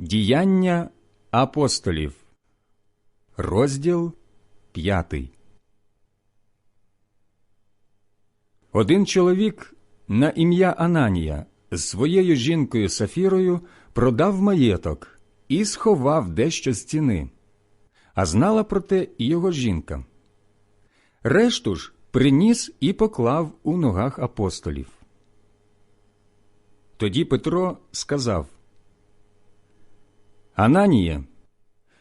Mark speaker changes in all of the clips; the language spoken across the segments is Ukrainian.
Speaker 1: Діяння апостолів, розділ п'ятий. Один чоловік на ім'я Ананія з своєю жінкою Сафірою продав маєток і сховав дещо з ціни, а знала про те і його жінка. Решту ж приніс і поклав у ногах апостолів. Тоді Петро сказав Ананія,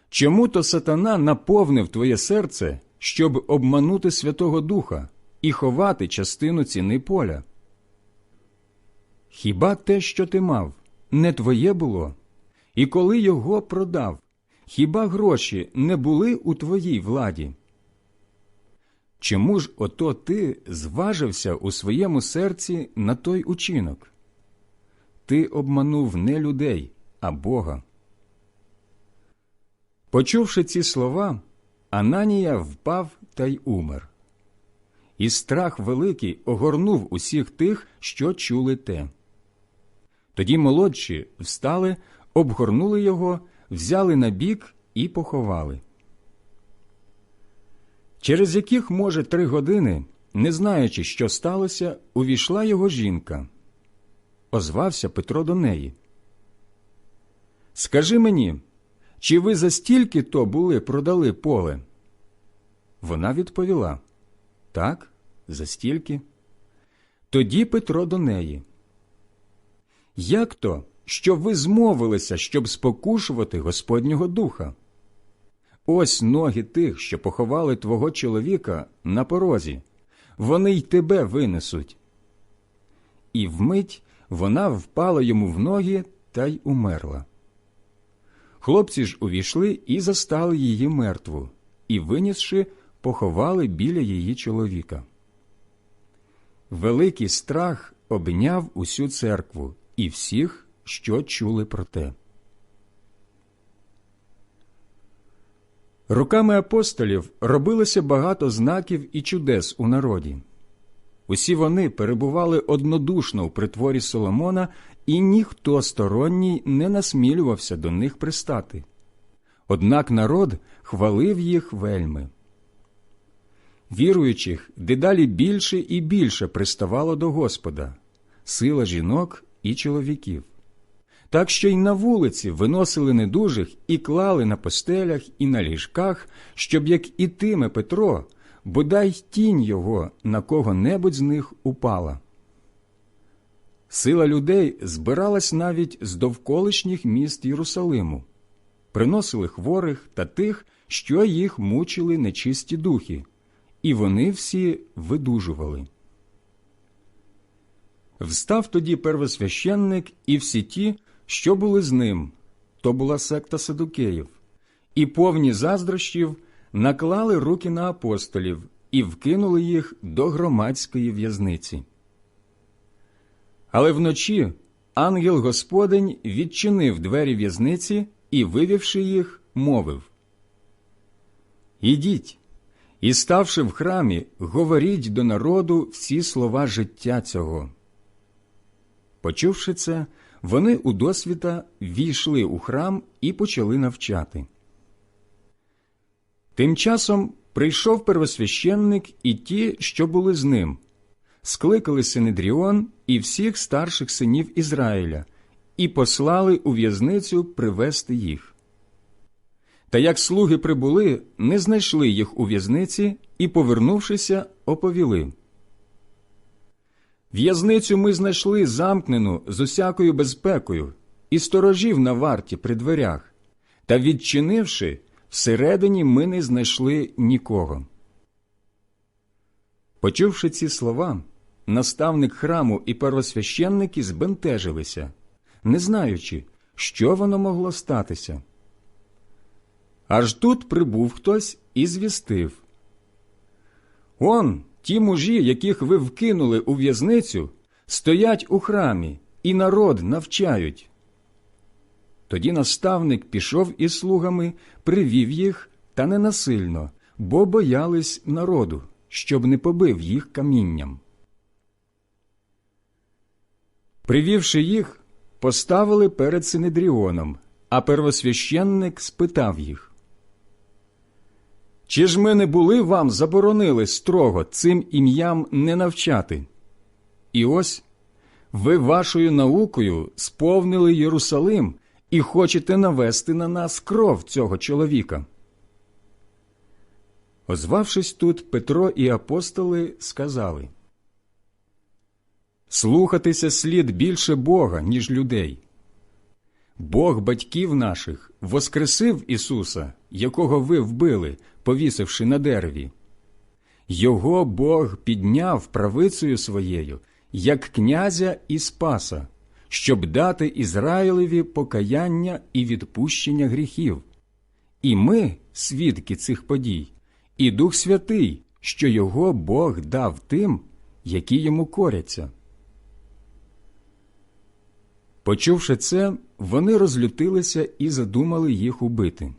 Speaker 1: чому то сатана наповнив твоє серце, щоб обманути Святого Духа і ховати частину ціни поля? Хіба те, що ти мав, не твоє було? І коли його продав, хіба гроші не були у твоїй владі? Чому ж ото ти зважився у своєму серці на той учинок? Ти обманув не людей, а Бога. Почувши ці слова, Ананія впав та й умер. І страх великий огорнув усіх тих, що чули те. Тоді молодші встали, обгорнули його, взяли на бік і поховали. Через яких, може, три години, не знаючи, що сталося, увійшла його жінка. Озвався Петро до неї. Скажи мені, чи ви за стільки то були продали поле? Вона відповіла Так, за стільки. Тоді Петро до неї. Як то, що ви змовилися, щоб спокушувати Господнього духа? Ось ноги тих, що поховали твого чоловіка на порозі, вони й тебе винесуть. І вмить вона впала йому в ноги та й умерла. Хлопці ж увійшли і застали її мертву, і, винісши, поховали біля її чоловіка. Великий страх обняв усю церкву і всіх, що чули про те. Руками апостолів робилося багато знаків і чудес у народі. Усі вони перебували однодушно у притворі Соломона, і ніхто сторонній не насмілювався до них пристати. Однак народ хвалив їх вельми. Віруючих дедалі більше і більше приставало до Господа, сила жінок і чоловіків. Так що й на вулиці виносили недужих і клали на постелях і на ліжках, щоб як ітиме Петро, бодай тінь його на кого-небудь з них упала. Сила людей збиралась навіть з довколишніх міст Єрусалиму, приносили хворих та тих, що їх мучили нечисті духи, і вони всі видужували. Встав тоді первосвященник і всі ті, що були з ним, то була секта Садукеїв, і повні заздрощів наклали руки на апостолів і вкинули їх до громадської в'язниці. Але вночі ангел Господень відчинив двері в'язниці і, вивівши їх, мовив Ідіть, і, ставши в храмі, говоріть до народу всі слова життя цього. Почувши це, вони у досвіта війшли у храм і почали навчати. Тим часом прийшов первосвященник і ті, що були з ним, скликали Синедріон і всіх старших синів Ізраїля, і послали у в'язницю привести їх. Та як слуги прибули, не знайшли їх у в'язниці і, повернувшися, оповіли. В'язницю ми знайшли замкнену з усякою безпекою і сторожів на варті при дверях, та, відчинивши, всередині ми не знайшли нікого. Почувши ці слова, наставник храму і первосвященники збентежилися, не знаючи, що воно могло статися. Аж тут прибув хтось і звістив Он, ті мужі, яких ви вкинули у в'язницю, стоять у храмі і народ навчають. Тоді наставник пішов із слугами, привів їх, та не насильно, бо боялись народу, щоб не побив їх камінням. Привівши їх, поставили перед Синедріоном А первосвященник спитав їх, Чи ж ми не були вам заборонили строго цим ім'ям не навчати? І ось ви вашою наукою сповнили Єрусалим і хочете навести на нас кров цього чоловіка. Озвавшись тут, Петро і апостоли сказали Слухатися слід більше Бога, ніж людей. Бог батьків наших воскресив Ісуса, якого ви вбили, повісивши на дереві. Його Бог підняв правицею своєю, як князя і спаса, щоб дати Ізраїлеві покаяння і відпущення гріхів. І ми, свідки цих подій, і Дух Святий, що його Бог дав тим, які йому коряться. Почувши це, вони розлютилися і задумали їх убити.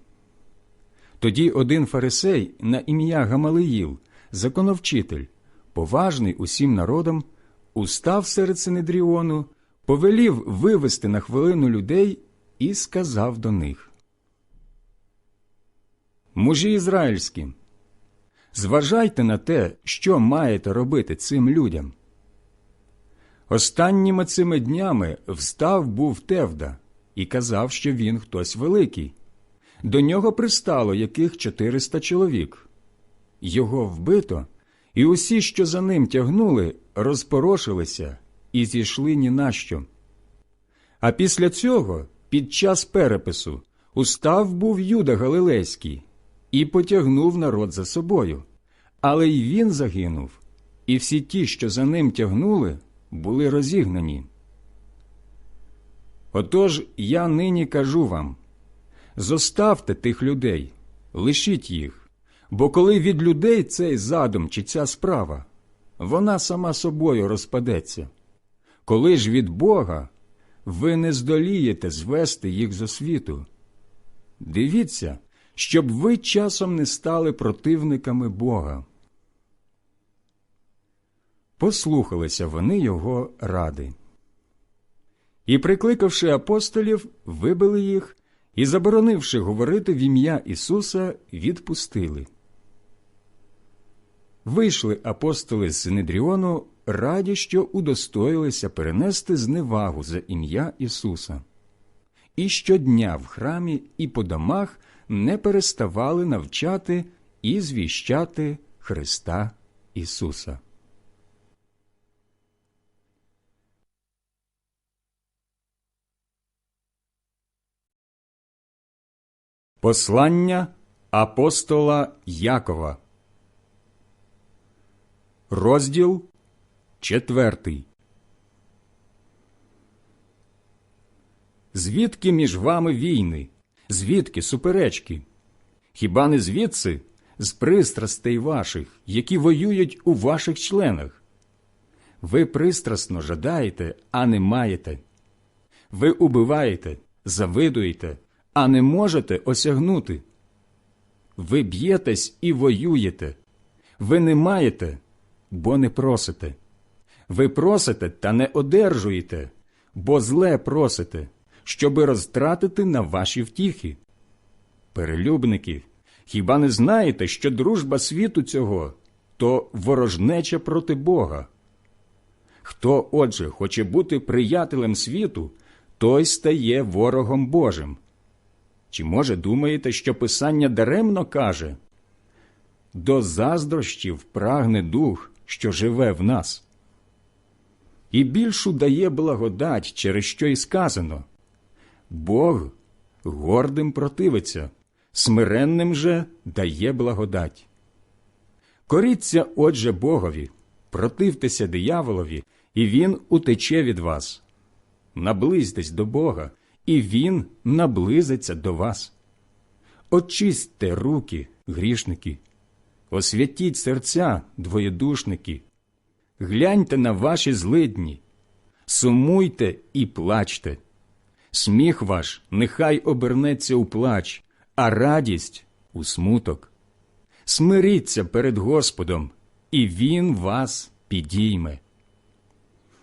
Speaker 1: Тоді один фарисей на ім'я Гамалиїл, законовчитель, поважний усім народом, устав серед Синедріону, повелів вивести на хвилину людей і сказав до них. Мужі ізраїльські, зважайте на те, що маєте робити цим людям. Останніми цими днями встав був Тевда і казав, що він хтось великий. До нього пристало яких 400 чоловік. Його вбито, і усі, що за ним тягнули, розпорошилися і зійшли ні на що. А після цього, під час перепису, устав був Юда Галилейський і потягнув народ за собою. Але й він загинув, і всі ті, що за ним тягнули, були розігнані. Отож я нині кажу вам зоставте тих людей, лишіть їх, бо коли від людей цей задум чи ця справа, вона сама собою розпадеться. Коли ж від Бога ви не здолієте звести їх з освіту. Дивіться, щоб ви часом не стали противниками Бога. Послухалися вони його ради. І, прикликавши апостолів, вибили їх і, заборонивши говорити в ім'я Ісуса, відпустили. Вийшли апостоли з Синедріону, раді, що удостоїлися перенести зневагу за ім'я Ісуса. І щодня в храмі і по домах не переставали навчати і звіщати Христа Ісуса. Послання апостола Якова. Розділ четвертий. Звідки між вами війни? Звідки суперечки? Хіба не звідси з пристрастей ваших, які воюють у ваших членах? Ви пристрасно жадаєте, а не маєте. Ви убиваєте, завидуєте, а не можете осягнути. Ви б'єтесь і воюєте. Ви не маєте, бо не просите. Ви просите та не одержуєте, бо зле просите, щоби розтратити на ваші втіхи. Перелюбники, хіба не знаєте, що дружба світу цього то ворожнеча проти Бога? Хто, отже, хоче бути приятелем світу, той стає ворогом Божим. Чи, може, думаєте, що Писання даремно каже до заздрощів прагне дух, що живе в нас? І більшу дає благодать, через що й сказано Бог гордим противиться, смиренним же дає благодать. Коріться, отже, Богові, противтеся дияволові, і він утече від вас. Наблизьтесь до Бога, і Він наблизиться до вас. Очистьте руки, грішники, освятіть серця, двоєдушники, гляньте на ваші злидні, сумуйте і плачте. Сміх ваш нехай обернеться у плач, а радість у смуток. Смиріться перед Господом, і Він вас підійме.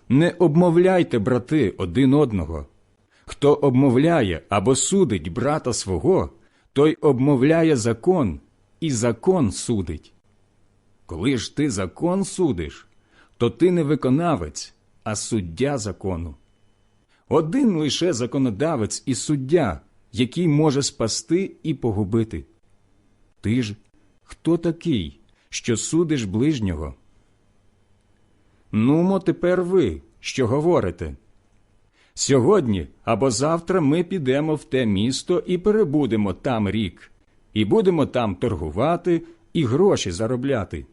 Speaker 1: Не обмовляйте, брати, один одного Хто обмовляє або судить брата свого, той обмовляє закон, і закон судить. Коли ж ти закон судиш, то ти не виконавець, а суддя закону. Один лише законодавець і суддя, який може спасти і погубити. Ти ж хто такий, що судиш ближнього? Нумо тепер ви, що говорите. Сьогодні або завтра ми підемо в те місто і перебудемо там рік, і будемо там торгувати і гроші заробляти.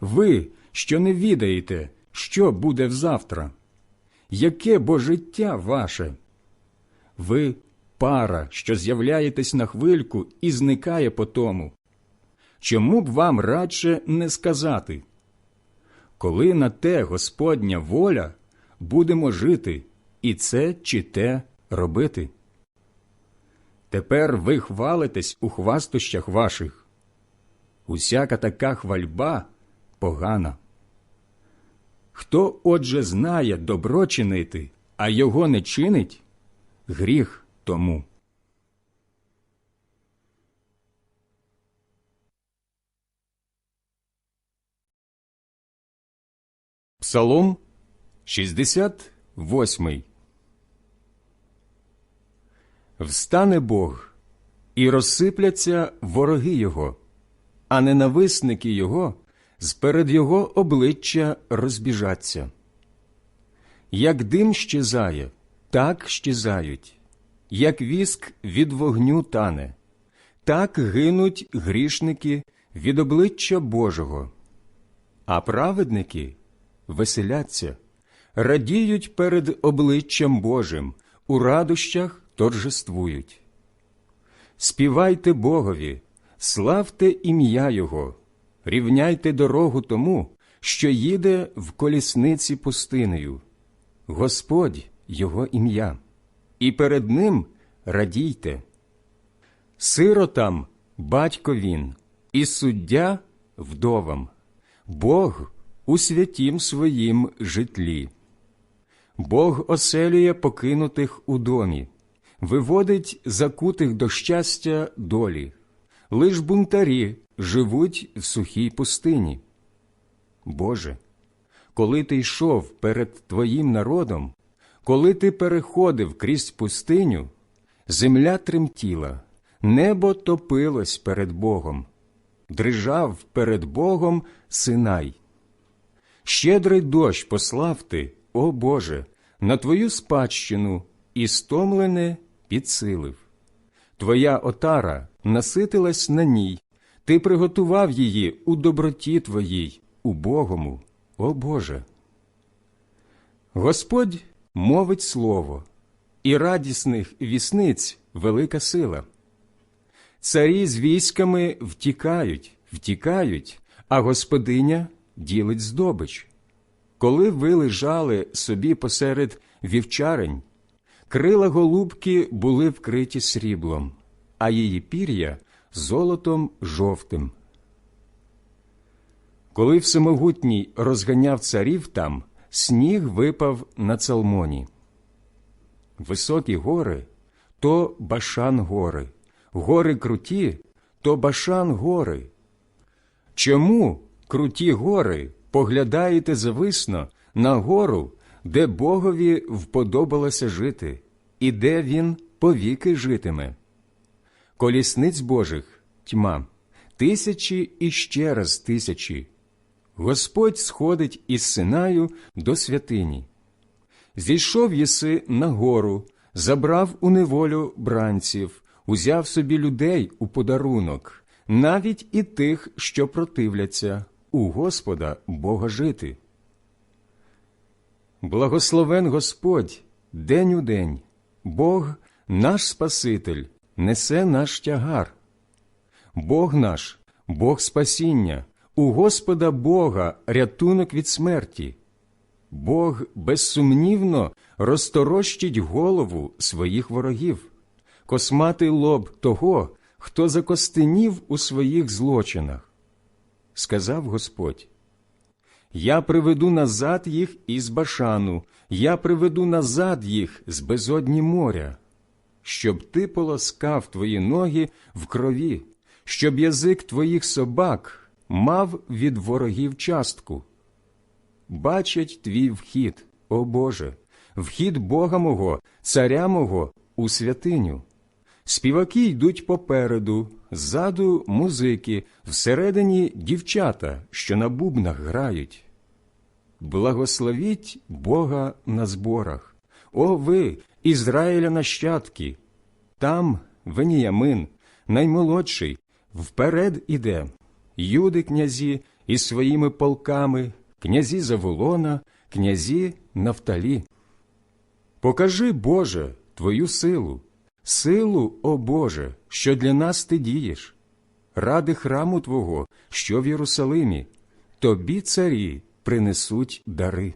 Speaker 1: Ви, що не відаєте, що буде взавтра, яке бо життя ваше? Ви пара, що з'являєтесь на хвильку і зникає по тому. Чому б вам радше не сказати? Коли на те Господня воля, будемо жити і це чи те робити. Тепер ви хвалитесь у хвастощах ваших. Усяка така хвальба погана. Хто отже знає добро чинити, а його не чинить, гріх тому. Псалом 68 Встане Бог, і розсипляться вороги Його, а ненависники Його сперед Його обличчя розбіжаться. Як дим щезає, так щезають, як віск від вогню тане, так гинуть грішники від обличчя Божого, а праведники веселяться, радіють перед обличчям Божим, у радощах торжествують. Співайте Богові, славте ім'я Його, рівняйте дорогу тому, що їде в колісниці пустинею. Господь Його ім'я, і перед Ним радійте. Сиротам батько він, і суддя вдовам, Бог у святім своїм житлі. Бог оселює покинутих у домі, виводить закутих до щастя долі, лиш бунтарі живуть в сухій пустині. Боже, коли ти йшов перед Твоїм народом, коли ти переходив крізь пустиню, земля тремтіла, небо топилось перед Богом, дрижав перед Богом Синай. Щедрий дощ послав ти, о Боже, на Твою спадщину і стомлене підсилив. Твоя отара наситилась на ній, ти приготував її у доброті Твоїй, убогому, о Боже. Господь мовить слово, і радісних вісниць велика сила. Царі з військами втікають, втікають, а господиня ділить здобич. Коли ви лежали собі посеред вівчарень, крила голубки були вкриті сріблом, а її пір'я золотом жовтим. Коли всемогутній розганяв царів там, сніг випав на цалмоні. Високі гори то башан гори, гори круті то башан гори. Чому круті гори поглядаєте зависно на гору, де Богові вподобалося жити, і де він повіки житиме? Колісниць Божих тьма, тисячі і ще раз тисячі. Господь сходить із Синаю до святині. Зійшов єси на гору, забрав у неволю бранців, узяв собі людей у подарунок, навіть і тих, що противляться, у Господа Бога жити. Благословен Господь день у день, Бог наш Спаситель, несе наш тягар. Бог наш, Бог спасіння, у Господа Бога рятунок від смерті. Бог безсумнівно розторощить голову своїх ворогів, косматий лоб того, хто закостенів у своїх злочинах. Сказав Господь: Я приведу назад їх із башану, я приведу назад їх з безодні моря, щоб ти полоскав твої ноги в крові, щоб язик твоїх собак мав від ворогів частку. Бачать твій вхід, о Боже, вхід Бога мого, царя мого у святиню. Співаки йдуть попереду, ззаду музики, всередині дівчата, що на бубнах грають. Благословіть Бога на зборах, о ви, Ізраїля нащадки! Там Веніямин, наймолодший, вперед іде, юди князі із своїми полками, князі Заволона, князі Нафталі. Покажи, Боже, Твою силу, силу, о Боже, що для нас ти дієш, ради храму Твого, що в Єрусалимі, тобі, царі, принесуть дари.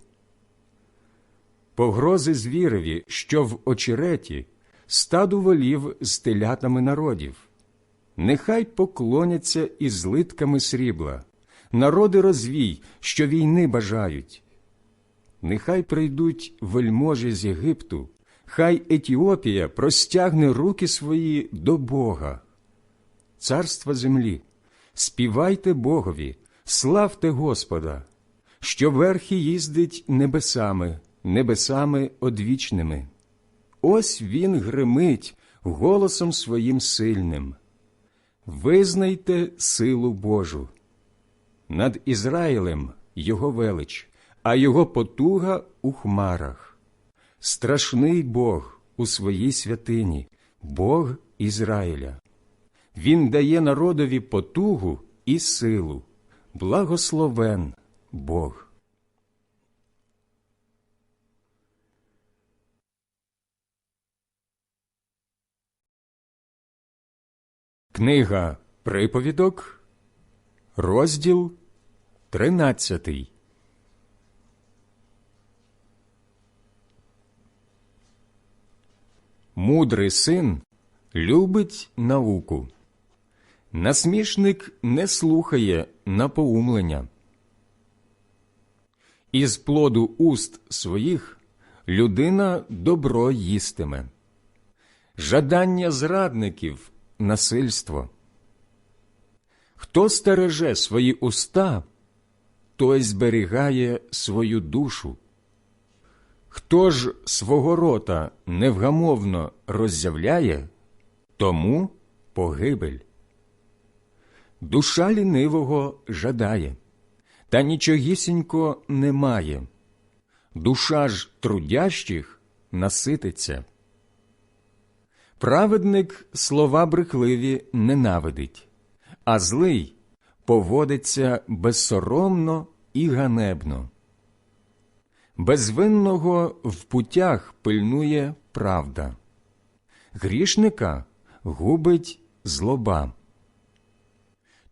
Speaker 1: Погрози звіреві, що в очереті, стаду волів з телятами народів. Нехай поклоняться і злитками срібла, народи розвій, що війни бажають. Нехай прийдуть вельможі з Єгипту, хай Етіопія простягне руки свої до Бога. Царства землі, співайте Богові, славте Господа, що верхи їздить небесами, небесами одвічними. Ось він гримить голосом своїм сильним. Визнайте силу Божу. Над Ізраїлем його велич, а його потуга у хмарах. Страшний Бог у своїй святині, Бог Ізраїля. Він дає народові потугу і силу. Благословен Бог. Книга Приповідок, розділ тринадцятий. Мудрий син любить науку. Насмішник не слухає напоумлення. Із плоду уст своїх людина добро їстиме. Жадання зрадників насильство. Хто стереже свої уста, той зберігає свою душу. Хто ж свого рота невгамовно роззявляє, тому погибель. Душа лінивого жадає, та нічогісінько немає. Душа ж трудящих насититься. Праведник слова брехливі ненавидить, а злий поводиться безсоромно і ганебно. Безвинного в путях пильнує правда, грішника губить злоба.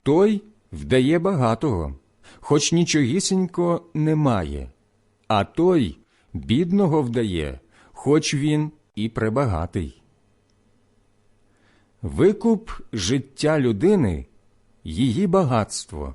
Speaker 1: Той вдає багатого, хоч нічогісінько немає, а той бідного вдає, хоч він і пребагатий. Викуп життя людини її багатство,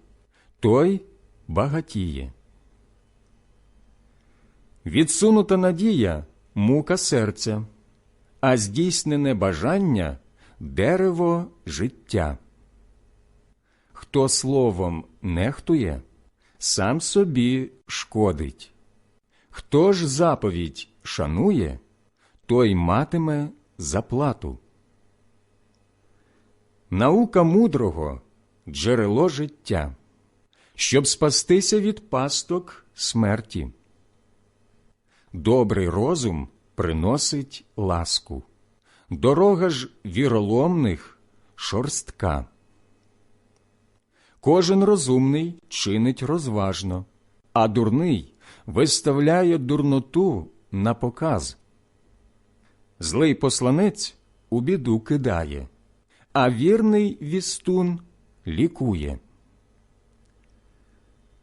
Speaker 1: той багатіє. Відсунута надія мука серця, а здійснене бажання дерево життя. Хто словом нехтує, сам собі шкодить. Хто ж заповідь шанує, той матиме заплату. Наука мудрого джерело життя, щоб спастися від пасток смерті. Добрий розум приносить ласку, дорога ж віроломних шорстка. Кожен розумний чинить розважно, а дурний виставляє дурноту на показ. Злий посланець у біду кидає, а вірний вістун лікує.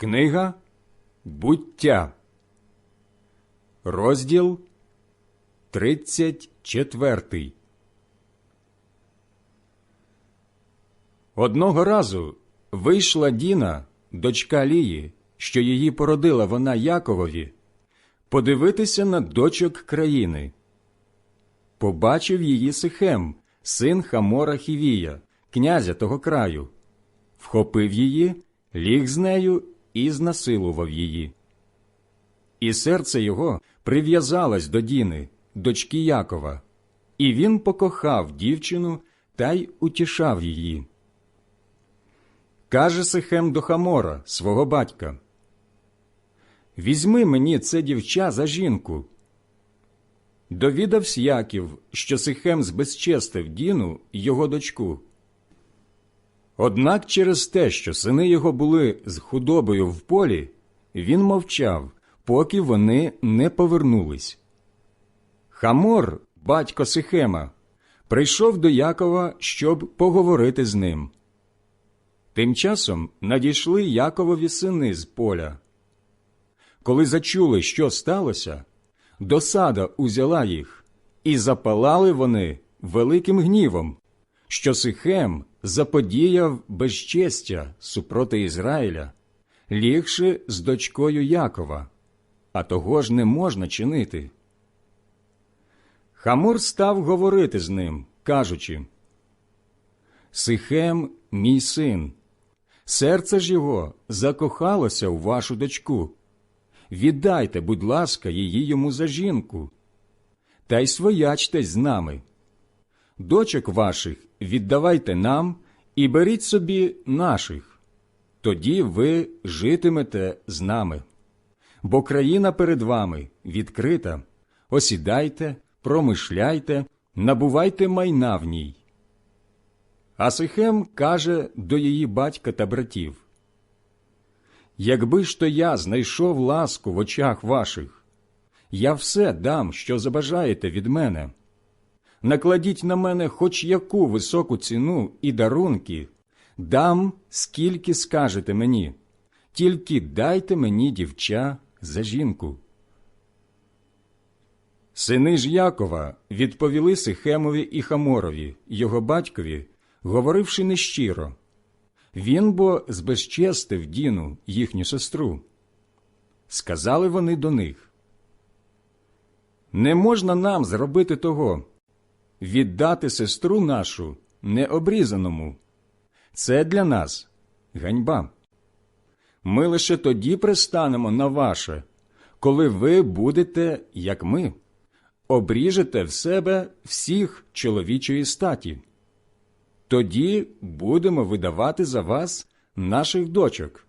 Speaker 1: Книга Буття, розділ 34 Одного разу вийшла Діна, дочка Лії, що її породила вона Яковові, подивитися на дочок країни. Побачив її Сихем, син Хамора Хівія, князя того краю, вхопив її, ліг з нею і знасилував її. І серце його прив'язалось до Діни, дочки Якова, і він покохав дівчину та й утішав її. Каже Сихем до Хамора, свого батька. Візьми мені це дівча за жінку. Довідавсь Яків, що Сихем збезчестив Діну його дочку. Однак через те, що сини його були з худобою в полі, він мовчав, поки вони не повернулись. Хамор, батько Сихема, прийшов до Якова, щоб поговорити з ним. Тим часом надійшли Яковові сини з поля. Коли зачули, що сталося, досада узяла їх, і запалали вони великим гнівом, що Сихем заподіяв безчестя супроти Ізраїля, лігши з дочкою Якова, а того ж не можна чинити. Хамур став говорити з ним, кажучи Сихем, мій син, серце ж його закохалося у вашу дочку. Віддайте, будь ласка, її йому за жінку, та й своячтесь з нами. Дочок ваших віддавайте нам і беріть собі наших, тоді ви житимете з нами. Бо країна перед вами відкрита, осідайте, промишляйте, набувайте майна в ній. А Сихем каже до її батька та братів Якби ж то я знайшов ласку в очах ваших, я все дам, що забажаєте від мене. Накладіть на мене хоч яку високу ціну і дарунки, дам, скільки скажете мені, тільки дайте мені дівча за жінку. Сини ж Якова відповіли Сихемові і Хаморові, його батькові, говоривши нещиро. Він бо збезчестив Діну, їхню сестру. Сказали вони до них Не можна нам зробити того, віддати сестру нашу необрізаному. Це для нас ганьба. Ми лише тоді пристанемо на ваше, коли ви будете, як ми, обріжете в себе всіх чоловічої статі. Тоді будемо видавати за вас наших дочок,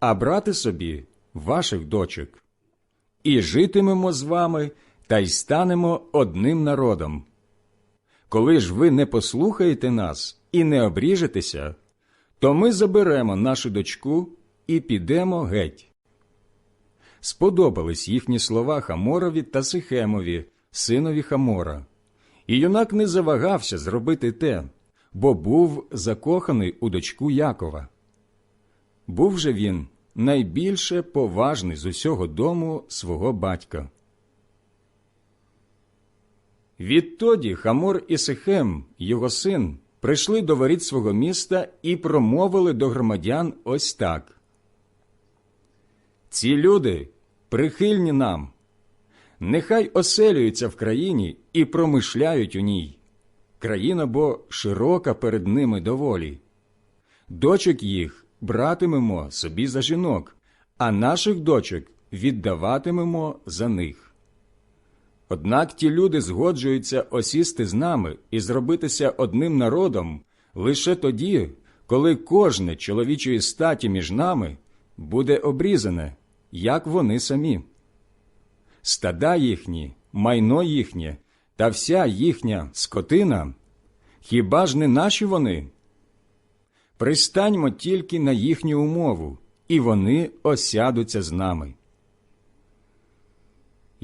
Speaker 1: а брати собі ваших дочок. І житимемо з вами та й станемо одним народом. Коли ж ви не послухаєте нас і не обріжетеся, то ми заберемо нашу дочку і підемо геть. Сподобались їхні слова Хаморові та Сихемові, синові Хамора. І юнак не завагався зробити те, бо був закоханий у дочку Якова. Був же він найбільше поважний з усього дому свого батька. Відтоді Хамор і Сихем, його син, прийшли до воріт свого міста і промовили до громадян ось так. Ці люди прихильні нам. Нехай оселюються в країні і промишляють у ній. Країна бо широка перед ними доволі. Дочок їх братимемо собі за жінок, а наших дочок віддаватимемо за них. Однак ті люди згоджуються осісти з нами і зробитися одним народом лише тоді, коли кожне чоловічої статі між нами буде обрізане, як вони самі. Стада їхні, майно їхнє та вся їхня скотина, хіба ж не наші вони? Пристаньмо тільки на їхню умову, і вони осядуться з нами.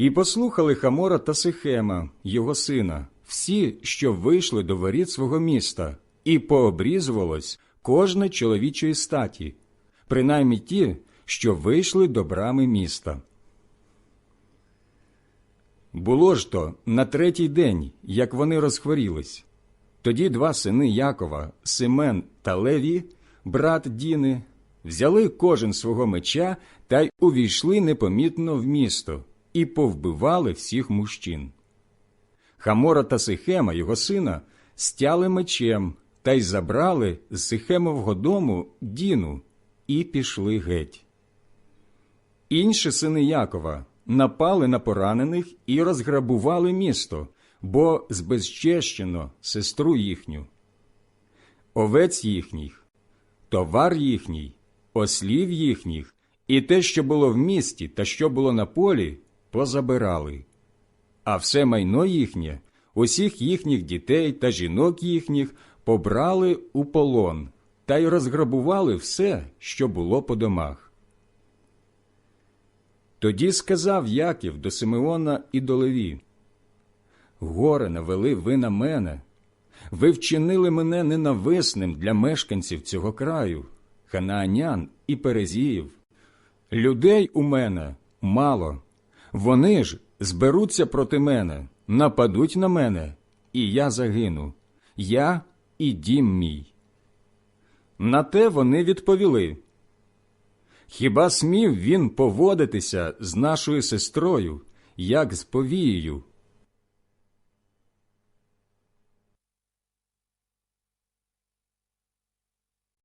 Speaker 1: І послухали Хамора та Сихема, його сина, всі, що вийшли до воріт свого міста, і пообрізувалось кожне чоловічої статі, принаймні ті, що вийшли до брами міста. Було ж то на третій день, як вони розхворілись. Тоді два сини Якова, Семен та Леві, брат Діни, взяли кожен свого меча та й увійшли непомітно в місто і повбивали всіх мужчин. Хамора та Сихема, його сина, стяли мечем та й забрали з Сихемового дому Діну і пішли геть. Інші сини Якова напали на поранених і розграбували місто, бо збезчещено сестру їхню. Овець їхніх, товар їхній, ослів їхніх і те, що було в місті та що було на полі, позабирали. А все майно їхнє, усіх їхніх дітей та жінок їхніх побрали у полон та й розграбували все, що було по домах. Тоді сказав Яків до Симеона і до Леві, Горе навели ви на мене, ви вчинили мене ненависним для мешканців цього краю, ханаанян і перезіїв. Людей у мене мало, вони ж зберуться проти мене, нападуть на мене, і я загину, я і дім мій. На те вони відповіли. Хіба смів він поводитися з нашою сестрою, як з повією,